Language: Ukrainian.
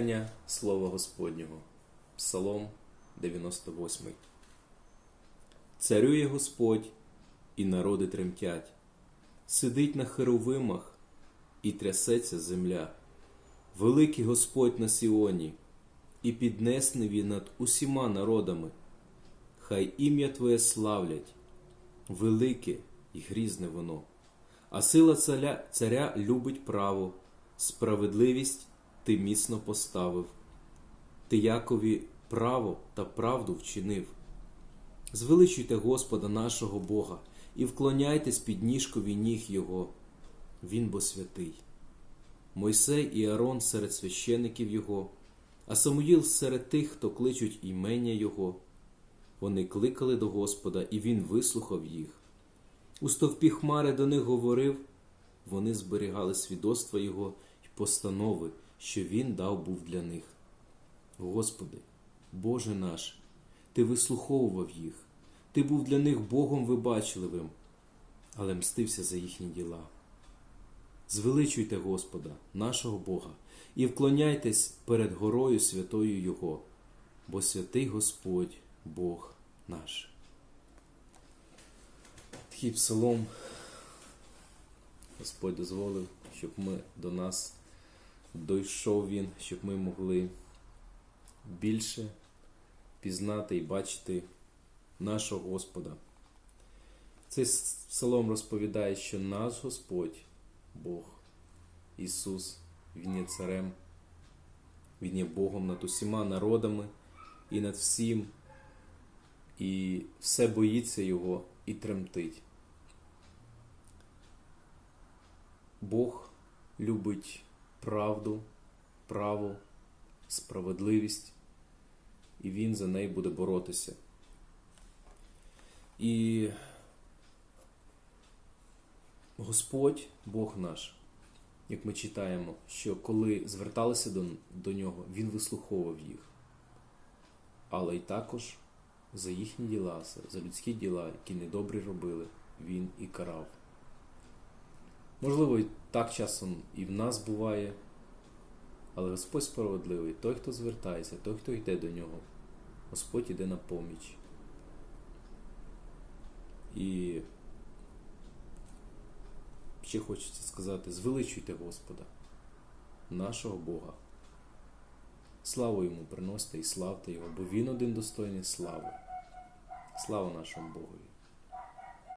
Читання Слова Господнього. Псалом 98. Царює Господь, і народи тремтять. Сидить на херовимах, і трясеться земля. Великий Господь на Сіоні, і піднесний він над усіма народами. Хай ім'я Твоє славлять, велике і грізне воно. А сила царя, царя любить право, справедливість ти міцно поставив. Ти Якові право та правду вчинив. Звеличуйте Господа нашого Бога і вклоняйтесь під ніжкові ніг Його. Він бо святий. Мойсей і Аарон серед священиків Його, а Самуїл серед тих, хто кличуть імення Його. Вони кликали до Господа, і Він вислухав їх. У стовпі хмари до них говорив, вони зберігали свідоцтва Його і постанови, що Він дав був для них. Господи, Боже наш, Ти вислуховував їх, Ти був для них Богом вибачливим, але мстився за їхні діла. Звеличуйте Господа, нашого Бога, і вклоняйтесь перед горою святою Його, бо святий Господь, Бог наш. Такий псалом Господь дозволив, щоб ми до нас дійшов він, щоб ми могли більше пізнати і бачити нашого Господа. Цей псалом розповідає, що наш Господь, Бог, Ісус, Він є царем, Він є Богом над усіма народами і над всім, і все боїться Його і тремтить. Бог любить правду, право, справедливість, і Він за неї буде боротися. І Господь, Бог наш, як ми читаємо, що коли зверталися до, до нього, Він вислуховував їх. Але й також за їхні діла, за людські діла, які недобрі робили, Він і карав. Можливо, так часом і в нас буває, але Господь справедливий, той, хто звертається, той, хто йде до нього, Господь іде на поміч. І ще хочеться сказати, звеличуйте Господа, нашого Бога. Славу йому приносите і славте Його, бо Він один достойний слави. Слава нашому Богові!